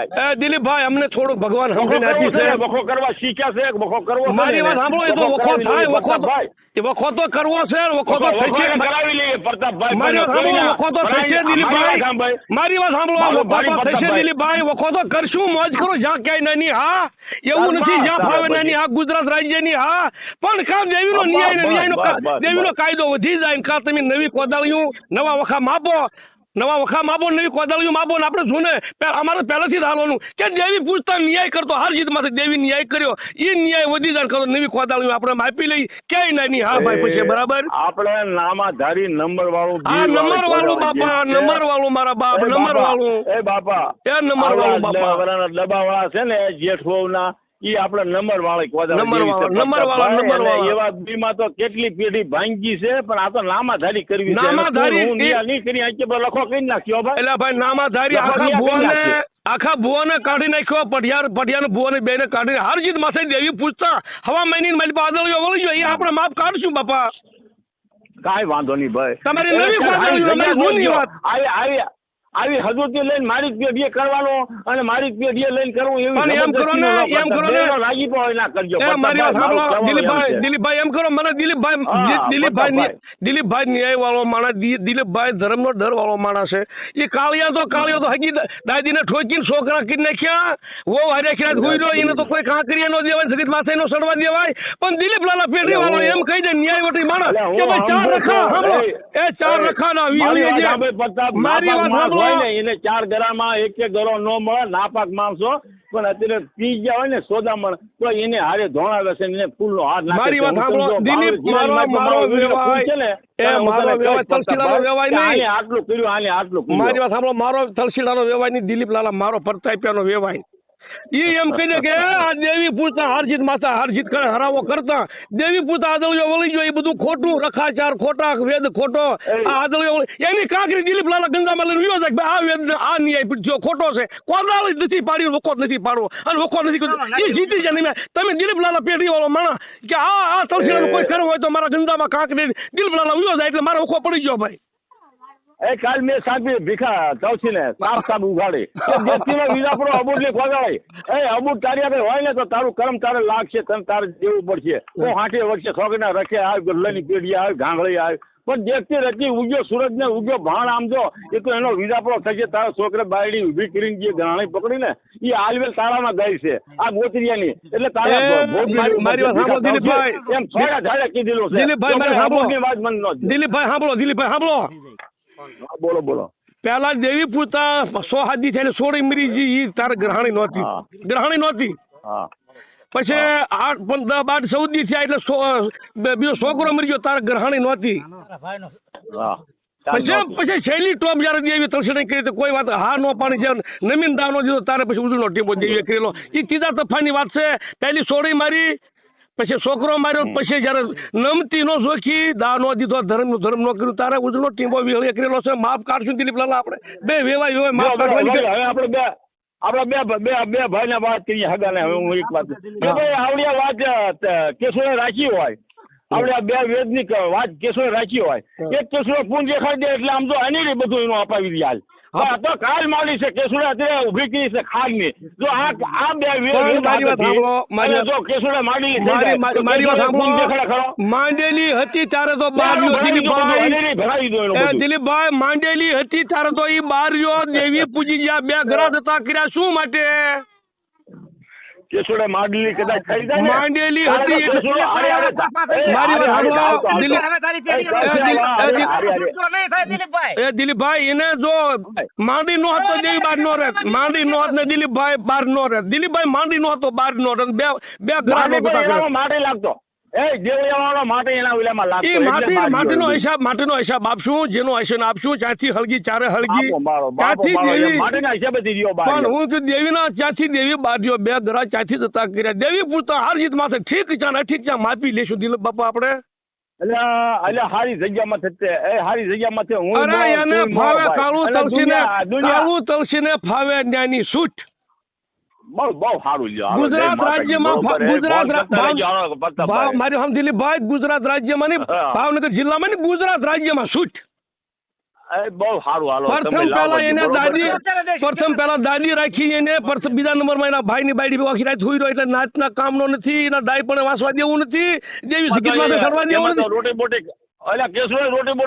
જાય. દિલીપભાઈ અમને થોડું ભગવાન સમજીને કરવો છે વખો કરવા શીખ્યા છે વખો કરવો મારી વાત સાંભળો એ તો વખો થાય વખો વખો તો કરવો છે વખો તો થઈ છે કરાવી લઈએ પ્રતાપભાઈ મારી વાત સાંભળો વખો તો થઈ છે દિલીપભાઈ. મારી વાત સાંભળો વખો તો થઈ છે દિલીપભાઈ વખો તો કરશું મોજ કરો જ્યાં ક્યાંય નાની હા? એવું નથી જ્યાં ફાવે નાની હા ગુજરાત રાજ્યની હા? પણ કામ દેવીનો ન્યાય ન્યાયનો દેવીનો કાયદો વધી જાય કા તમે નવી કોદાળીઓ નવા વખા માપો નવા વખા માબો નવી કોદાળીઓ માબો ને આપણે જોને અમારે પહેલેથી જ હાલવાનું. કે દેવી પૂછતા ન્યાય કરતો હાર જીતમાંથી દેવી ન્યાય કર્યો. એ ન્યાય વધી જાય કરો નવી કોદાળીઓ આપણે માપી લઈ. ક્યાંય નાની હા ભાઈ પછી બરાબર? આપણે નામાધારી નંબર વાળું હા નંબર વાળું બાપા નંબર વાળું મારા બાપ નંબર વાળું એ બાપા એ નંબર વાળું બાપા. ડબ્બા વાળા છે ને જેઠ ના ઈ આપણે નંબર વાળી નંબર વાળા, નંબર. એવા બીમાં તો કેટલી પેઢી ભાંગી છે પણ આ તો નામાધારી કરવી નામાધારી નહીં કરી આંકે લખો કરી નાખ્યો ભાઈ એટલે ભાઈ નામાધારી આખા ભુવાને. આખા ભુવાને કાઢી નાખ્યો પઢિયાર પઢિયાર ભુવાને બેને કાઢી હાર જીત માથે દેવી પૂછતા હવા મહિની મારી બાદળીઓ વળી ગયો એ આપણે માફ કાઢશું બાપા કાઈ વાંધો નહીં ભાઈ તમારી નવી. વાત. આવી આવી આવી હજુરથી લઈને મારી પેઢીએ કરવાનો અને મારી પેઢીએ લઈને કરવું એવી પણ એમ કરો ને, એમ કરો ને. બેનો રાજીપો ના કરજો. મારી વાત સાંભળો દિલીપભાઈ દિલીપભાઈ એમ કરો મને દિલીપભાઈ દિલીપભાઈ દિલીપભાઈ ન્યાય વાળો માણસ દિલીપભાઈ ધર્મનો ડર વાળો માણસ છે. એ કાળિયા તો કાળિયો તો હજી દાદીને ઠોકીને છોકરા કીધી નાખ્યા. વો હારે ખ્યાલ હુઈ રહ્યો એને તો કોઈ કાંકરી નો દેવાય સગીત માથે નો સડવા દેવાય. પણ દિલીપ લાલા પેઢી વાળો એમ કહી દે ન્યાય વટી માણસ કે ભાઈ ચાર રખા સાંભળો. એ, ચાર રખા ના મારી વાત સાંભળ, હોય ને, એને ચાર ગરામાં એક એક ગરો ન મળે નાપાક માણસો. પણ અત્યારે પી ગયા હોય ને સોદા મળે. તો એને હારે ધોણાવે છે ને એને ફૂલનો હાર નાખે મારી વાત સાંભળો, દિલીપ, મારો- મારો ફૂલ છે ને, એ મારો વ્યવહાર તલસીલાનો વ્યવહાર નહીં. આટલું કર્યું આને આટલું મારી વાત સાંભળો મારો તલસીલાનો વ્યવહાર નહીં દિલીપ લાલા મારો પરતાપ્યાનો વેવાય ઈ એમ કહી દે કે આ દેવી પૂજતા હારજીત માતા હારજીત કરે હરાવો કરતા. દેવી પૂજતા આદળીઓ વળી ગયો એ બધું ખોટું રખાચાર ખોટા વેદ ખોટો આ આદળીઓ એની કાંકરી દિલીપ લાલા ગંગામાં લઈને વિયો જાય આ વેદ આ ન્યાય પૂછ્યો ખોટો છે કોદાળ જ નથી પાડ્યું વખો નથી પાડવો અને વખો નથી કર્યો. એ જીતી જાય તમે દિલીપ લાલા પેઢી વાળો માણસ કે આ આ તલસીલાનું કોઈ કરવું હોય તો મારા ગંગામાં કાંકરી દિલીપ લાલા વિયો જાય એટલે મારો વખો પડી ગયો ભાઈ. એ કાલ મેં સાંભળી ભીખા ચૌસીને સાફ સાફ ઉઘાડી. એ વ્યક્તિનો અબૂટ ને ખોગાડી. એ અબૂટ તારી આગળ હોય ને તો તારું કર્મ તારે લાગશે તને તારે દેવું પડશે. હું હાંઠે વર્ષે છોકરીના રખે આવ ગલ્લાની પેઢી આવે ગાંગળી આવે. પણ દેખતી રચી ઉગ્યો સૂરજ ને ઉગ્યો ભાણ આમ જો એ તો એનો વીરાપરો થશે. તારા છોકરે બાયડી ઊભી કરીને જે ગાણી પકડીને એ આલવેલ તારામાં ગઈ છે. આ ગોતરિયાની. એટલે તારા મારી- વાત સાંભળો, દિલીપભાઈ. એમ છોડા ઝાડે કીધેલું છે. દિલીપભાઈ, સાંભળો. ન. દિલીપભાઈ સાંભળો દિલીપભાઈ સાંભળો. બોલો બોલો. પેલા દેવી પૂતા સો હાદી થઈને સોળ ઇમરીજી ઈ તાર ગ્રહણી નહોતી. ગ્રહણી નહોતી. પછી આઠ પંદર બાર દી થયા એટલે સો- બીજો છોકરો મરી ગયો તારે ગ્રહણી નહોતી. પછી પછી છેલ્લી ટોપ જયારે દેવી તલસણી કરી તો કોઈ વાત હા નો પાણી છે નમીન દાવ નો દીધો તારે પછી ઉજળો ટીમો દેવી કરેલો. એ સીધા તફાની વાત છે પહેલી સોળી મારી પછી છોકરો માર્યો પછી જયારે નમતી નો જોખી દા નો દીધો ધર્મનું ધર્મ નો કર્યું તારે ઉજળો ટીંબો વિહળી કરેલો છે માફ કાઢશું દિલીપ લાલા આપણે. બે વેવાય વેવાય માફ કાઢવાની હવે આપણે બે આપડે બે બે બે ભાઈ ને વાત કરીએ હગા ને હવે હું એક વાત ભાઈ આવડી વાત કેશો રાખી હોય આપણે આ બે વેદની વાત કેસો રાખી હોય. એક કેશોએ પૂન દેખાડી દે એટલે આમ તો અનેરી બધું એનું અપાવી દે હાલ. હા. તો કાલ માલી છે કેશોએ અત્યારે ઊભી કરી છે ખાગની જો આ આ બે મારી વાત સાંભળો, મારી જો કેશોએ માડી મારી વાત સાંભળો. માંડેલી હતી ત્યારે તો બાર દિલીપભાઈ માંડેલી હતી ત્યારે તો ઈ બાર દેવી પૂજી ગયા બે ઘરા હતા કર્યા શું માટે? કેશોએ માંડેલી કદાચ થઈ જાય માંડેલી હતી એટલે મારી વાત દિલીપ- એ દિલીપભાઈ એને જો માંડી નો હતો દેવી બાર નો રહે માંડી નો હોત ને દિલીપભાઈ બાર નો રહે દિલીપભાઈ માંડી નો હતો બાર નો રહે બે બે ઘરા નો લાગતો. માટીનો હિસાબ માટીનો હિસાબ આપશું જેનો આપશું ત્યાંથી હળગી ચારે હળગી ત્યાંથી દેવી પણ હું દેવીના ત્યાંથી દેવી બાજ્યો બે ઘરા ત્યાંથી જતા કર્યા. દેવી પૂછતા હાર જીત માથે ઠીક છે ને ઠીક છે માપી લેશું દિલ બાપા આપણે. એટલે હારી જગ્યામાં થતે એ હારી જગ્યામાં હું અરે એને ફાવે કાળું તલસીને કાળું તલસીને ફાવે જ્ઞાની છૂટ બહુ બહુ સારું લ્યો. ગુજરાત રાજ્યમાં ગુજરાત. મારી હમ દિલીપભાઈ ગુજરાત રાજ્યમાં નહીં ભાવનગર જિલ્લામાં નહીં ગુજરાત રાજ્યમાં શૂટ બહુ સારું હાલો પ્રથમ પહેલા એને દાદી પ્રથમ પહેલા દાદી રાખી એને પ્રથમ બીજા નંબરમાં એના ભાઈની રાત સુઈ રહ્યો એટલે નાચના કામનો નથી એના દાય પણ વાંચવા દેવું નથી દેવી સિગીતમાં બેસાડવા દેવું નથી રોટી બોટી એટલે કેશભાઈ રોટી બોટી